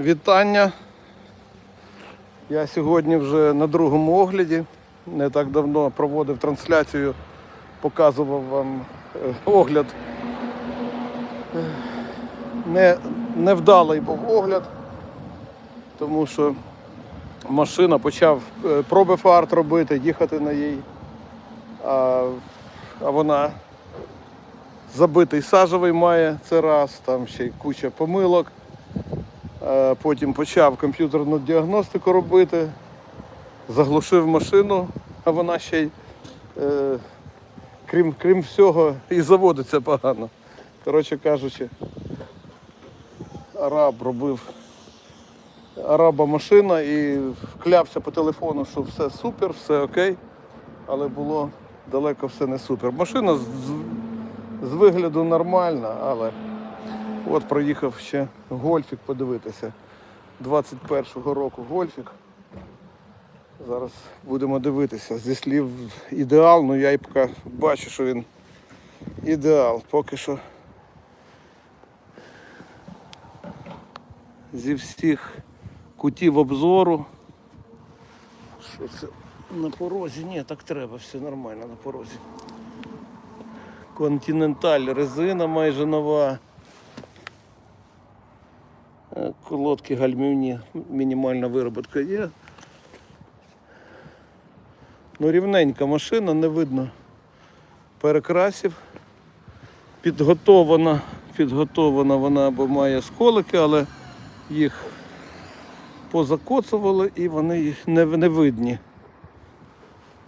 Вітання. Я сьогодні вже на другому огляді. Не так давно проводив трансляцію, показував вам е, огляд. Не, невдалий був огляд, тому що машина почав е, проби фарт робити, їхати на їй. А, а вона забитий сажевий має це раз, там ще й куча помилок. Е, Потім почав комп'ютерну діагностику робити, заглушив машину, а вона ще й, е, крім, крім всього, і заводиться погано. Коротше кажучи, араб робив араба машина і клявся по телефону, що все супер, все окей, але було далеко все не супер. Машина з, з вигляду нормальна, але От проїхав ще гольфік подивитися. 21-го року гольфік. Зараз будемо дивитися. Зі слів ідеал, ну я і поки бачу, що він ідеал. Поки що зі всіх кутів обзору. Що це на порозі? Ні, так треба, все нормально на порозі. Континенталь резина майже нова. Е, Колодки гальмівні, мінімальна вироботка є. Ну, рівненька машина, не видно перекрасів. Підготована, підготована вона, бо має сколики, але їх позакоцували і вони їх не, не видні.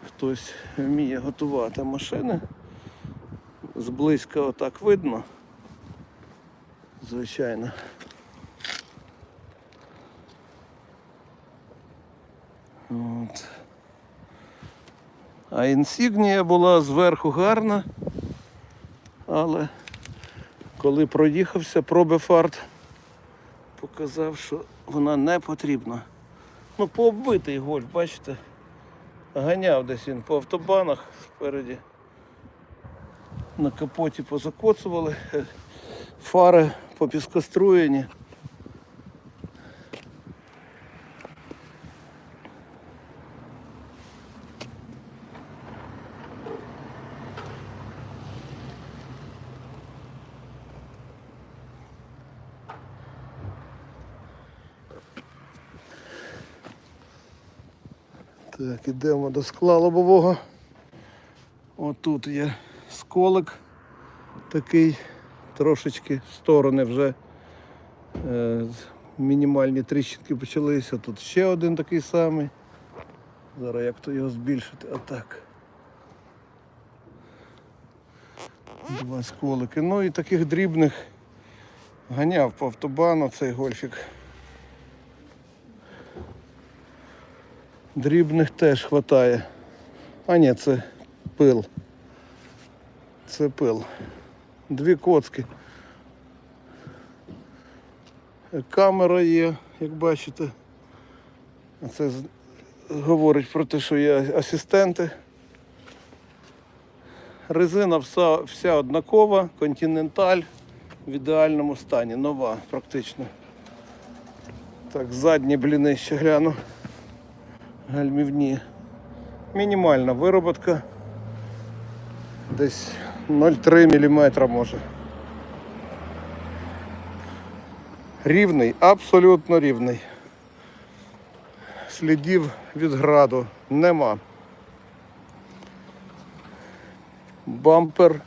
Хтось вміє готувати машини. Зблизька отак видно. Звичайно. От. А інсігнія була зверху гарна, але коли проїхався, проби фарт показав, що вона не потрібна. Ну, пооббитий гольф, бачите, ганяв десь він по автобанах спереді. На капоті позакоцували, фари попіскоструєні. Так, ідемо до скла лобового. Отут є сколик такий, трошечки сторони вже е, мінімальні тріщинки почалися. Тут ще один такий самий. Зараз як то його збільшити? Отак. Два сколики. Ну і таких дрібних ганяв по автобану цей гольфік. Дрібних теж хватає. А ні, це пил. Це пил. Дві коцки. Камера є, як бачите. Це говорить про те, що є асистенти. Резина вся, вся однакова, континенталь в ідеальному стані, нова практично. Так, задні бліни ще гляну гальмівні. Мінімальна вироботка. Десь 0,3 мм може. Рівний, абсолютно рівний. Слідів від граду нема. Бампер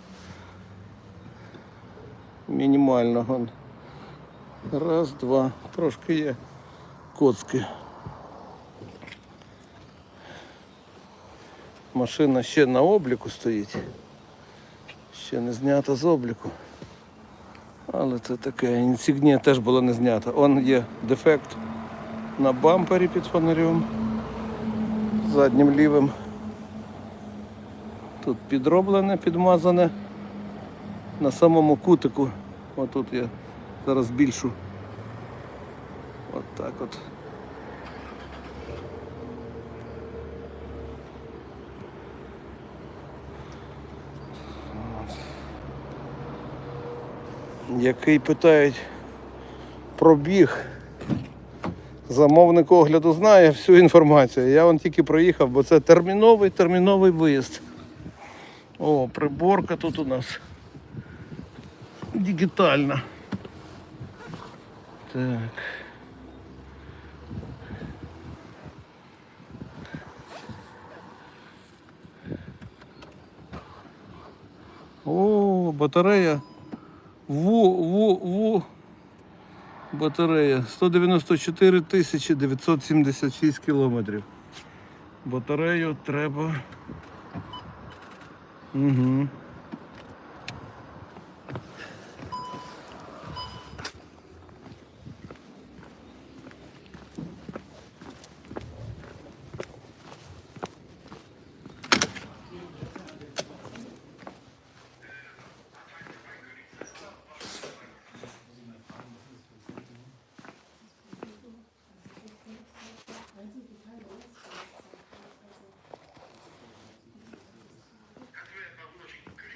мінімально. Раз, два. Трошки є коцки. Машина ще на обліку стоїть. Ще не знята з обліку. Але це таке. Інсігнія теж була не знята. Он є дефект на бампері під фонарем. Заднім лівим. Тут підроблене, підмазане. На самому кутику. Отут я зараз більшу. От так от. Який питають пробіг Замовник огляду знає всю інформацію. Я вон тільки проїхав, бо це терміновий терміновий виїзд. О, приборка тут у нас дигітальна. Так. О, батарея. Во, во, во. Батарея 194 тисячі 976 кілометрів. Батарею треба. Угу.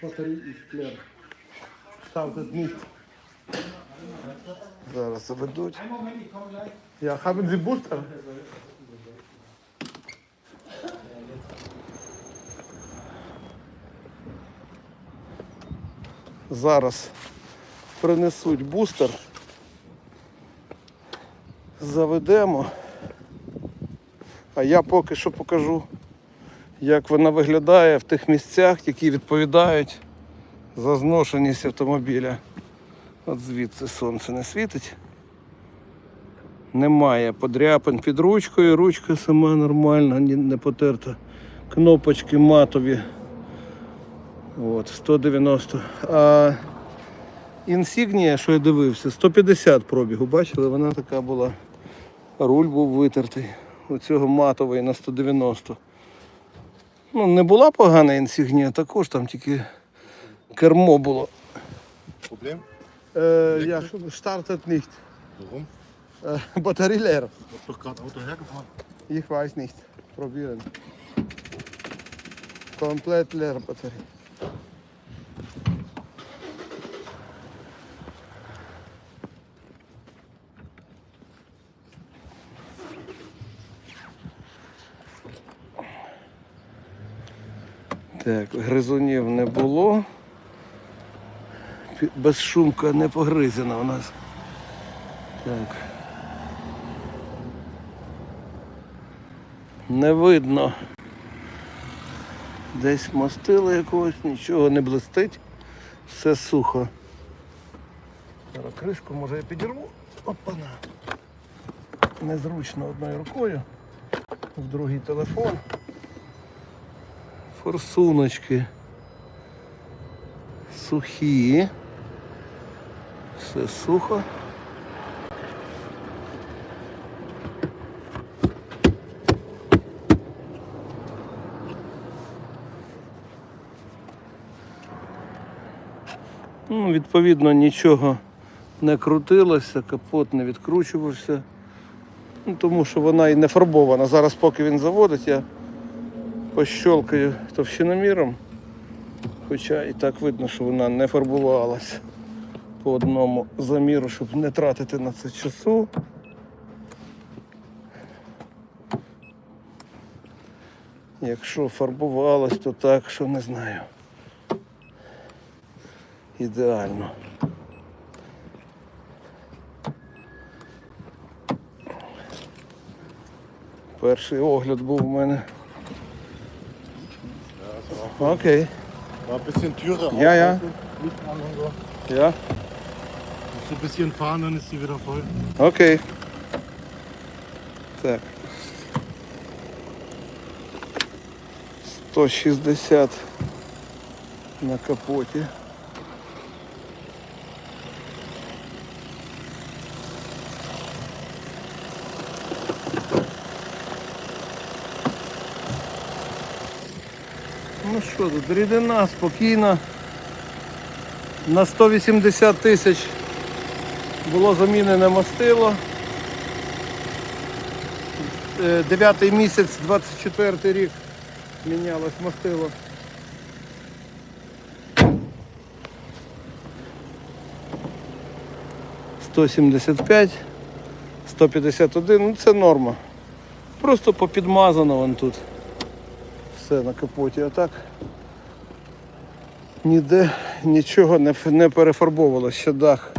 Batterie ist leer. Startet nicht. Зараз заведуть. Ja, haben Sie Booster? Зараз принесуть бустер. Заведемо. А я поки що покажу, як вона виглядає в тих місцях, які відповідають за зношеність автомобіля. От звідси сонце не світить. Немає подряпин під ручкою, ручка сама нормальна, не потерта. Кнопочки матові. От, 190. А інсігнія, що я дивився, 150 пробігу. Бачили, вона така була. Руль був витертий. У цього матовий на 190. Ну, не була погана інсігнія, також там тільки кермо було. Е, я startet nicht. Warum? Äh, Batterie leer. Ich hab doch gerade Auto hergefahren. Ich weiß nicht. Probieren. Komplett leer Batterie. Так, гризунів не було. Безшумка не погризена у нас. Так. Не видно. Десь мастила якогось, нічого не блистить. Все сухо. Зараз кришку може я підірву. Опана. Незручно одною рукою. В другий телефон. Форсуночки. Сухі. Все сухо. Ну, відповідно, нічого не крутилося, капот не відкручувався. Ну, тому що вона і не фарбована. Зараз, поки він заводить, я пощолкаю товщиноміром. Хоча і так видно, що вона не фарбувалась по одному заміру, щоб не тратити на це часу. Якщо фарбувалась, то так, що не знаю. Ідеально. Перший огляд був у мене. Окей. War ein bisschen Türe Ja, ja. aufhalten, Licht an und so. Я? So ein bisschen fahren, dann ist sie wieder voll. Окей. Так. 160 на капоті. Ну що тут, рідина спокійна. На 180 тисяч було замінене мастило. Е, Дев'ятий місяць, 24 рік мінялось мастило. Сто сімдесят п'ять, 151, ну це норма. Просто попідмазано вон тут. Все на капоті. А так ніде нічого не, не перефарбовувалося. Ще дах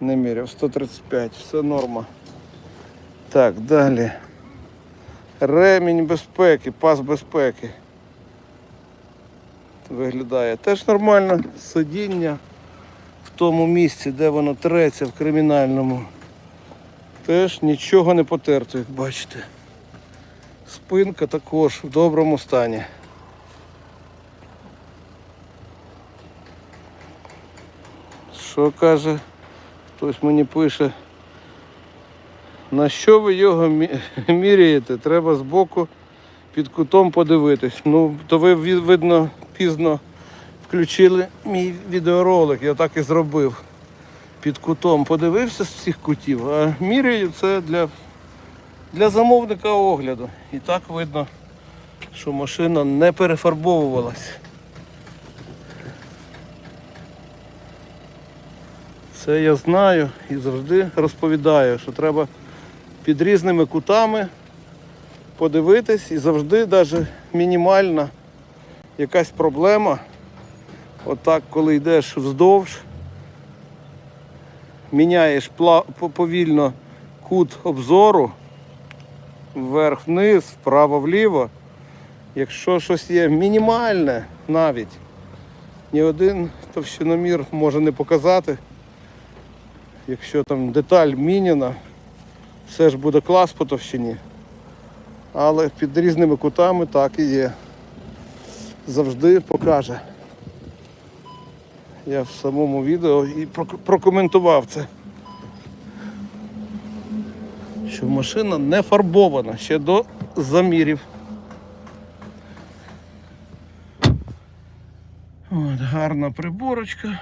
не міряв. 135, все норма. Так, далі. Ремінь безпеки, пас безпеки. Виглядає теж нормально. Сидіння в тому місці, де воно треться в кримінальному. Теж нічого не потерто, як бачите. Спинка також в доброму стані. Що каже? Хтось мені пише. На що ви його міряєте? Треба збоку під кутом подивитись. Ну, то ви видно пізно включили мій відеоролик, я так і зробив. Під кутом подивився з всіх кутів, а міряю це для, для замовника огляду. І так видно, що машина не перефарбовувалась. Це я знаю і завжди розповідаю, що треба під різними кутами подивитись і завжди навіть мінімальна якась проблема. Отак, коли йдеш вздовж, міняєш повільно кут обзору вверх-вниз, вправо-вліво. Якщо щось є мінімальне навіть, ні один товщиномір може не показати. Якщо там деталь міняна, все ж буде клас по товщині. Але під різними кутами так і є. Завжди покаже. Я в самому відео і прокоментував це. Що машина не фарбована ще до замірів. От, гарна приборочка.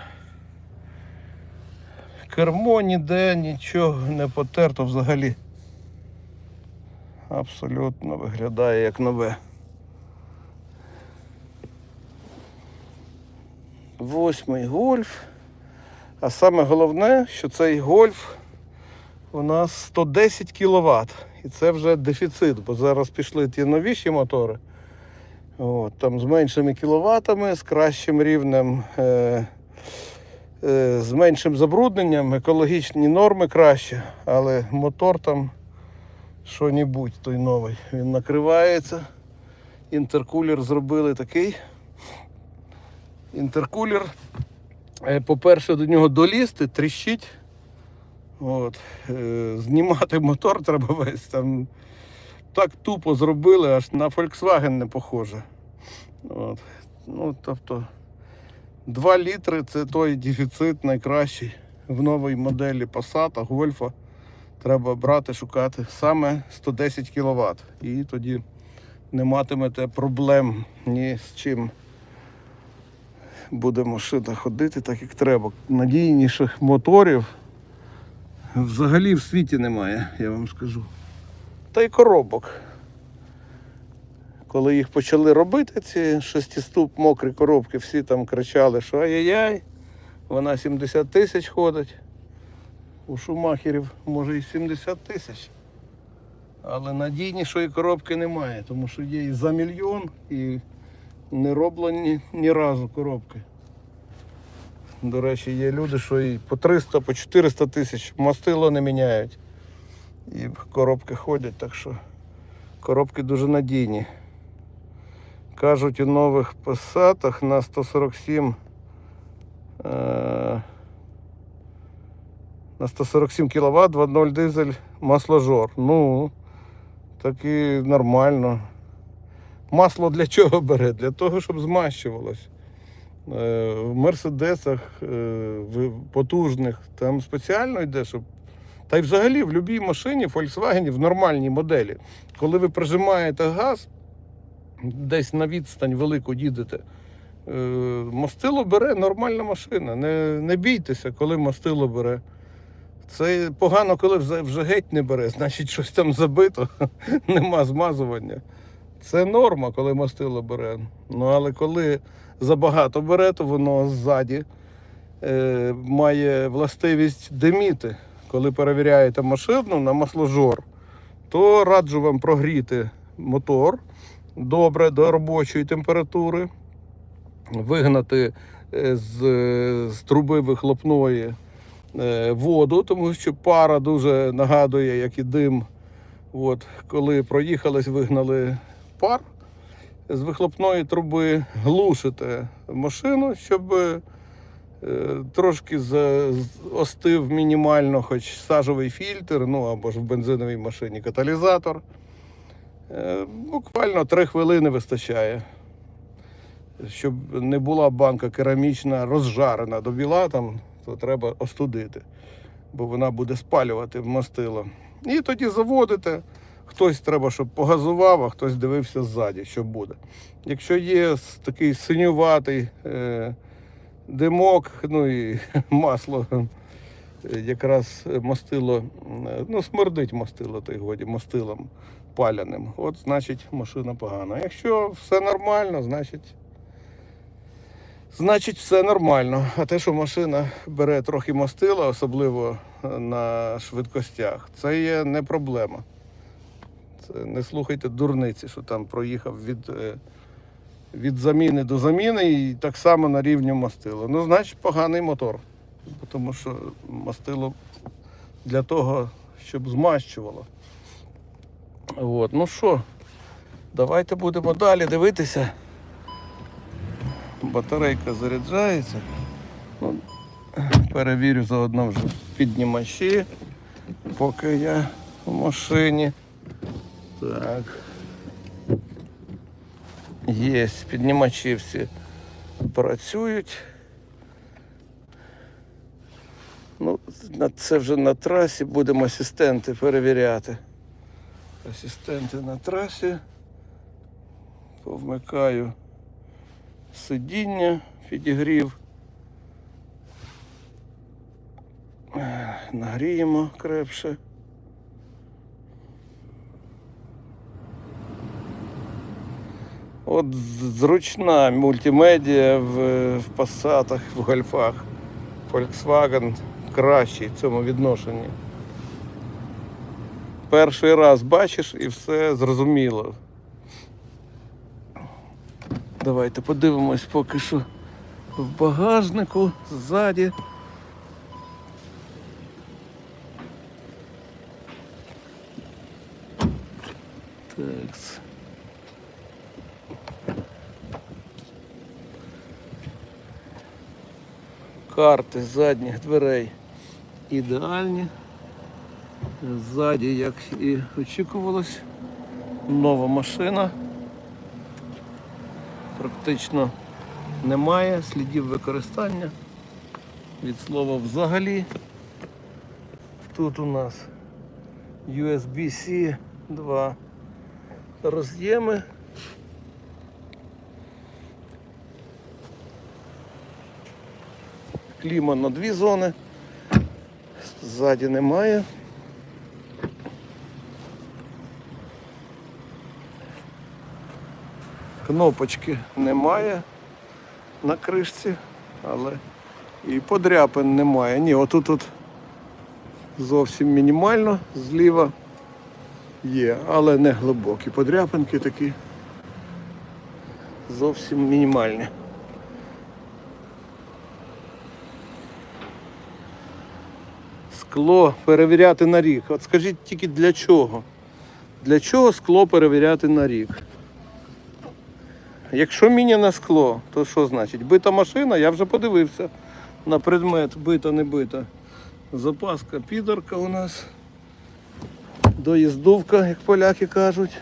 Кермо ніде нічого не потерто взагалі. Абсолютно виглядає як нове. Восьмий гольф. А саме головне, що цей гольф у нас 110 кВт. І це вже дефіцит, бо зараз пішли ті новіші мотори. От, там з меншими кіловатами, з кращим рівнем, е, е, з меншим забрудненням, екологічні норми краще, але мотор там що-небудь той новий. Він накривається. Інтеркулер зробили такий. Інтеркулер, е, по-перше, до нього долізти, тріщить. От. е, Знімати мотор треба весь там. Так тупо зробили, аж на Volkswagen не похоже. От. Ну, тобто 2 літри це той дефіцит найкращий в новій моделі Passat, Гольфа. Треба брати, шукати саме 110 кВт. І тоді не матимете проблем ні з чим. Буде машина ходити так, як треба. Надійніших моторів взагалі в світі немає, я вам скажу. Та й коробок. Коли їх почали робити, ці шестиступ мокрі коробки, всі там кричали, що ай-яй-яй, вона 70 тисяч ходить. У шумахерів може і 70 тисяч. Але надійнішої коробки немає, тому що є і за мільйон, і не роблені ні разу коробки. До речі, є люди, що і по 300, по 400 тисяч мастило не міняють. І коробки ходять, так що коробки дуже надійні. Кажуть, у нових посадах на 147 е, на 147 кВт 2.0 дизель масложор. Ну, так і нормально. Масло для чого бере? Для того, щоб змащувалось. Е, В мерседесах е, в потужних там спеціально йде, щоб. Та й взагалі в будь-якій машині, Volkswagen, в нормальній моделі, коли ви прижимаєте газ, десь на відстань велику їдете, е, мастило бере нормальна машина. Не, не бійтеся, коли мастило бере. Це погано, коли вже, вже геть не бере, значить щось там забито, нема змазування. Це норма, коли мастило бере. Ну але коли забагато бере, то воно ззаді е, має властивість диміти. коли перевіряєте машину на масложор, то раджу вам прогріти мотор добре до робочої температури, вигнати е, з, з труби вихлопної е, воду, тому що пара дуже нагадує, як і дим. От, коли проїхались, вигнали пар з вихлопної труби, глушите машину, щоб е, трошки остив мінімально, хоч сажовий фільтр, ну або ж в бензиновій машині каталізатор. Е, Буквально 3 хвилини вистачає. Щоб не була банка керамічна розжарена до біла, там, то треба остудити, бо вона буде спалювати мастило. І тоді заводите. Хтось треба, щоб погазував, а хтось дивився ззаді, що буде. Якщо є такий синюватий е, димок, ну і масло, е, якраз мастило, е, ну, смердить мастило, й годі, мастилом паляним. От, значить, машина погана. Якщо все нормально, значить. Значить, все нормально. А те, що машина бере трохи мастила, особливо е, на швидкостях, це є не проблема. Це не слухайте дурниці, що там проїхав від, е, від заміни до заміни і так само на рівні мастила. Ну, значить, поганий мотор. Тому що мастило для того, щоб змащувало. От, ну що, давайте будемо далі дивитися. Батарейка заряджається. Ну, перевірю заодно вже піднімачі, поки я в машині. Так. Є, піднімачі всі працюють. Ну, це вже на трасі будемо асистенти перевіряти. Асистенти на трасі. Повмикаю сидіння, підігрів. Нагріємо крепше. От зручна мультимедіа в, в пасатах, в гольфах. Volkswagen кращий в цьому відношенні. Перший раз бачиш і все зрозуміло. Давайте подивимось поки що в багажнику ззаді. Такс. Карти задніх дверей ідеальні. Ззаді, як і очікувалось, нова машина. Практично немає слідів використання. Від слова взагалі. Тут у нас USB-C 2 роз'єми. Кліма на дві зони. Ззаді немає. Кнопочки немає на кришці, але і подряпин немає. Ні, отут тут зовсім мінімально зліва є, але не глибокі. Подряпинки такі зовсім мінімальні. Скло перевіряти на рік. От скажіть тільки для чого? Для чого скло перевіряти на рік? Якщо міняне скло, то що значить? Бита машина, я вже подивився на предмет бита, не бита. Запаска підорка у нас. Доїздовка, як поляки кажуть.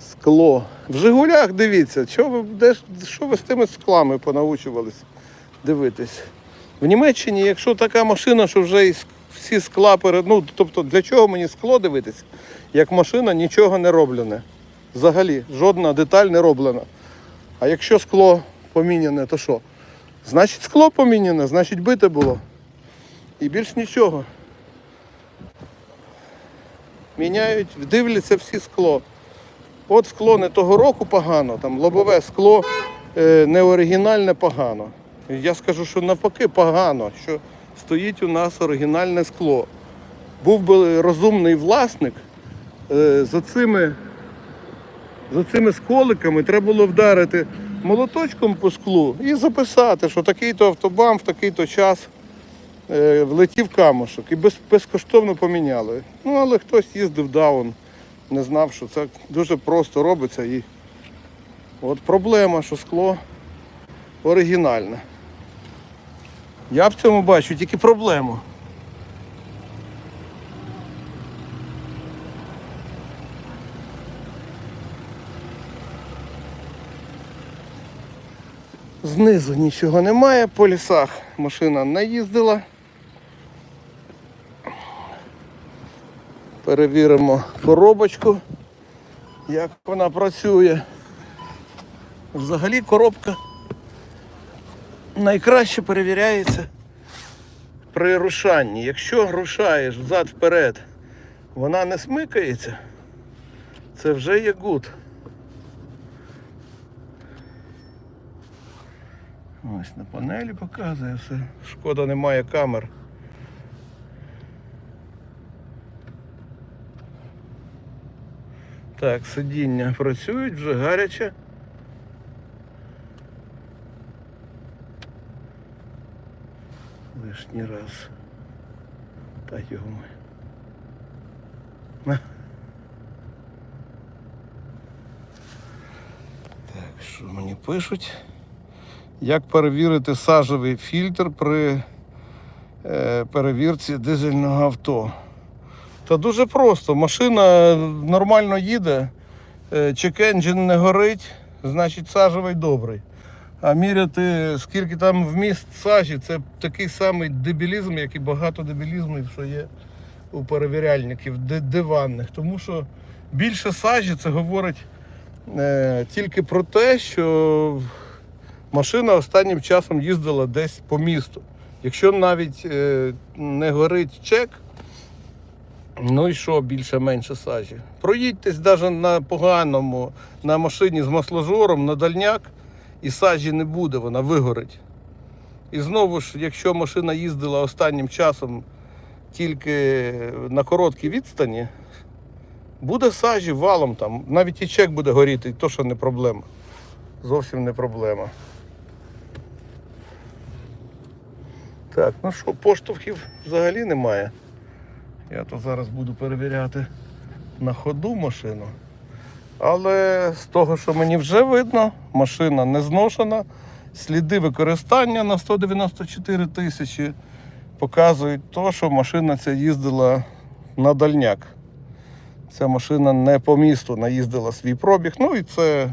Скло. В Жигулях дивіться, що ви, де, що ви з тими склами понаучувались дивитись. В Німеччині, якщо така машина, що вже всі скла перед. Ну, тобто для чого мені скло дивитись, як машина нічого не роблене. Взагалі, жодна деталь не роблена. А якщо скло поміняне, то що? Значить скло поміняне, значить бите було. І більш нічого. Міняють, дивляться всі скло. От скло не того року погано, там лобове скло е, не оригінальне погано. Я скажу, що навпаки погано, що стоїть у нас оригінальне скло. Був би розумний власник, е, за цими, за цими сколиками треба було вдарити молоточком по склу і записати, що такий-то автобам в такий-то час е, влетів камушок і без, безкоштовно поміняли. Ну, але хтось їздив даун, не знав, що це дуже просто робиться. І от проблема, що скло оригінальне. Я в цьому бачу тільки проблему. Знизу нічого немає, по лісах машина не їздила. Перевіримо коробочку, як вона працює. Взагалі коробка найкраще перевіряється при рушанні. Якщо рушаєш взад-вперед, вона не смикається, це вже є гуд. Ось на панелі показує все. Шкода немає камер. Так, сидіння працюють, вже гаряче. Лишній раз. Та його ми. Так, що мені пишуть? Як перевірити сажевий фільтр при е, перевірці дизельного авто? Та дуже просто. Машина нормально їде, е, чек-енджин не горить, значить сажевий добрий. А міряти, скільки там вміст сажі, це такий самий дебілізм, як і багато дебілізмів, що є у перевіряльників диванних. Тому що більше сажі це говорить е, тільки про те, що машина останнім часом їздила десь по місту. Якщо навіть е, не горить чек, ну і що більше-менше сажі. Проїдьтесь навіть на поганому, на машині з масложором, на дальняк, і сажі не буде, вона вигорить. І знову ж, якщо машина їздила останнім часом тільки на короткій відстані, буде сажі валом там. Навіть і чек буде горіти, і то, що не проблема. Зовсім не проблема. Так, ну що, поштовхів взагалі немає. Я то зараз буду перевіряти на ходу машину. Але з того, що мені вже видно, машина не зношена. Сліди використання на 194 тисячі показують то, що машина ця їздила на дальняк. Ця машина не по місту наїздила свій пробіг. Ну і це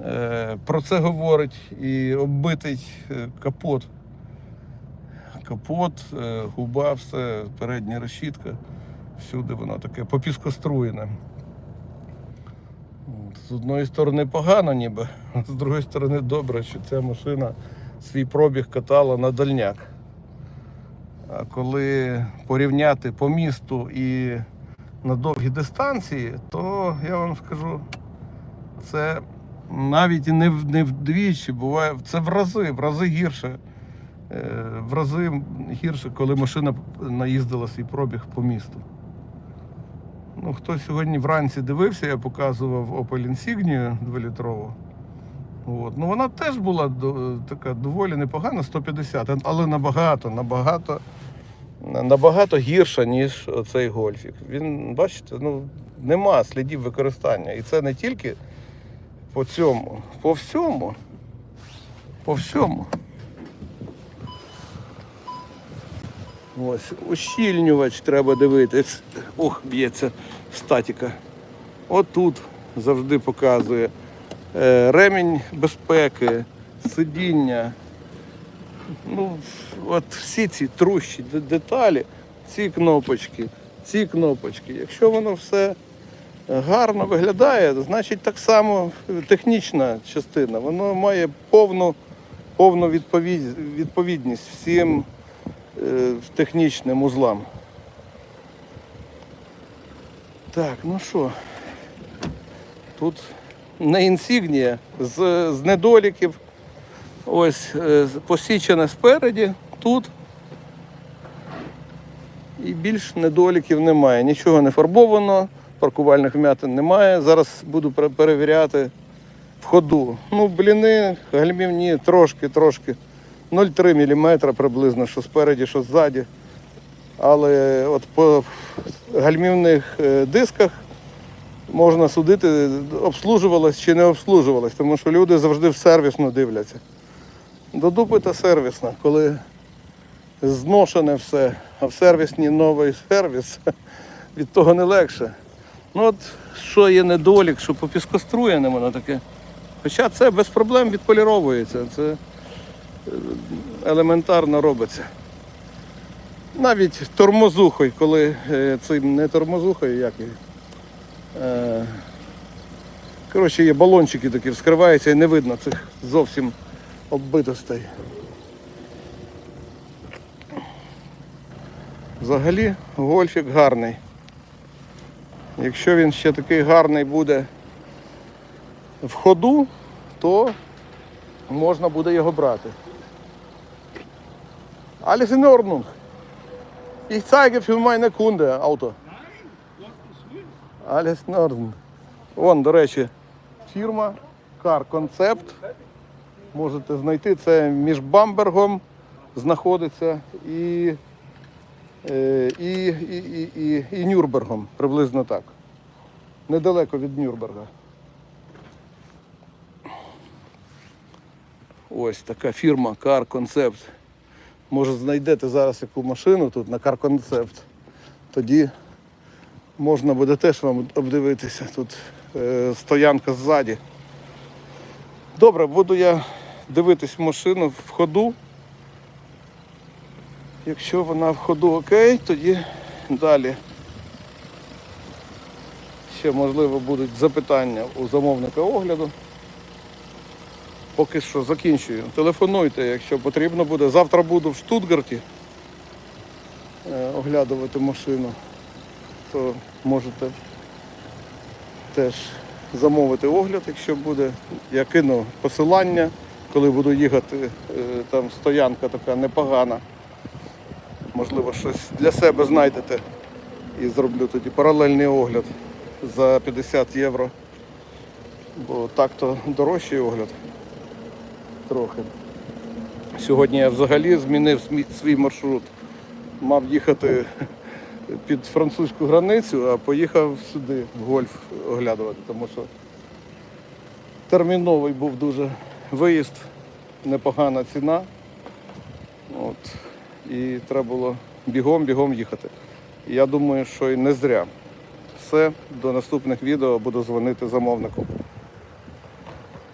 е, про це говорить і оббитий е, капот. Капот, е, губа, все, передня решітка. Всюди воно таке попіскоструєне. З одної сторони погано ніби, а з другої сторони добре, що ця машина свій пробіг катала на дальняк. А коли порівняти по місту і на довгі дистанції, то я вам скажу, це навіть не, не вдвічі буває, це в рази, в рази гірше. Е, В рази гірше, коли машина наїздила свій пробіг по місту. Ну, хто сьогодні вранці дивився, я показував Opel Insignia 2-літрову. От. Ну, вона теж була до- така доволі непогана, 150, але набагато, набагато, набагато гірша, ніж цей гольфік. Він, бачите, ну, нема слідів використання. І це не тільки по цьому, по всьому. По всьому. Ось, ущільнювач треба дивитись. Ох, б'ється статіка. Отут завжди показує. Е, Ремінь безпеки, сидіння. Ну, от всі ці трущі деталі, ці кнопочки, ці кнопочки. Якщо воно все гарно виглядає, значить так само технічна частина. Воно має повну, повну відповідь, відповідність всім технічним узлам. Так, ну що, тут не інсігнія з, з недоліків. Ось е, посічене спереді, тут І більш недоліків немає. Нічого не фарбовано, паркувальних вмятин немає. Зараз буду перевіряти в ходу. Ну, бліни, гальмівні трошки, трошки. 0,3 мм приблизно, що спереді, що ззаді. Але от по гальмівних е, дисках можна судити, обслужувалось чи не обслужувалось, тому що люди завжди в сервісно дивляться. До дупи та сервісна, коли зношене все, а в сервісні новий сервіс, від того не легше. Ну от що є недолік, що по піскоструєним воно таке. Хоча це без проблем відполіровується, це елементарно робиться. Навіть тормозухою, коли е, цим не тормозухою, як її. Е, коротше, є балончики такі, вскриваються і не видно цих зовсім оббитостей. Взагалі гольфік гарний. Якщо він ще такий гарний буде в ходу, то можна буде його брати. Alles in Ordnung. Ich zeige für meine Kunde Auto. Alles in Ordnung. Вон, до речі, фірма Car Concept. Можете знайти це між Бамбергом знаходиться і, е, і, і, і, і, і Нюрнбергом, приблизно так. Недалеко від Нюрнберга. Ось така фірма Car Concept. Може знайдете зараз яку машину тут на Concept. Тоді можна буде теж вам обдивитися. Тут е, стоянка ззаді. Добре, буду я дивитись машину в ходу. Якщо вона в ходу окей, тоді далі. Ще можливо будуть запитання у замовника огляду. Поки що закінчую. Телефонуйте, якщо потрібно буде. Завтра буду в Штутгарті е, оглядувати машину, то можете теж замовити огляд, якщо буде. Я кину посилання, коли буду їхати, е, там стоянка така непогана. Можливо, щось для себе знайдете і зроблю тоді паралельний огляд за 50 євро. Бо так-то дорожчий огляд трохи. Сьогодні я взагалі змінив свій маршрут. Мав їхати під французьку границю, а поїхав сюди в гольф оглядувати, тому що терміновий був дуже виїзд, непогана ціна. От. І треба було бігом-бігом їхати. Я думаю, що і не зря. Все, до наступних відео буду дзвонити замовнику.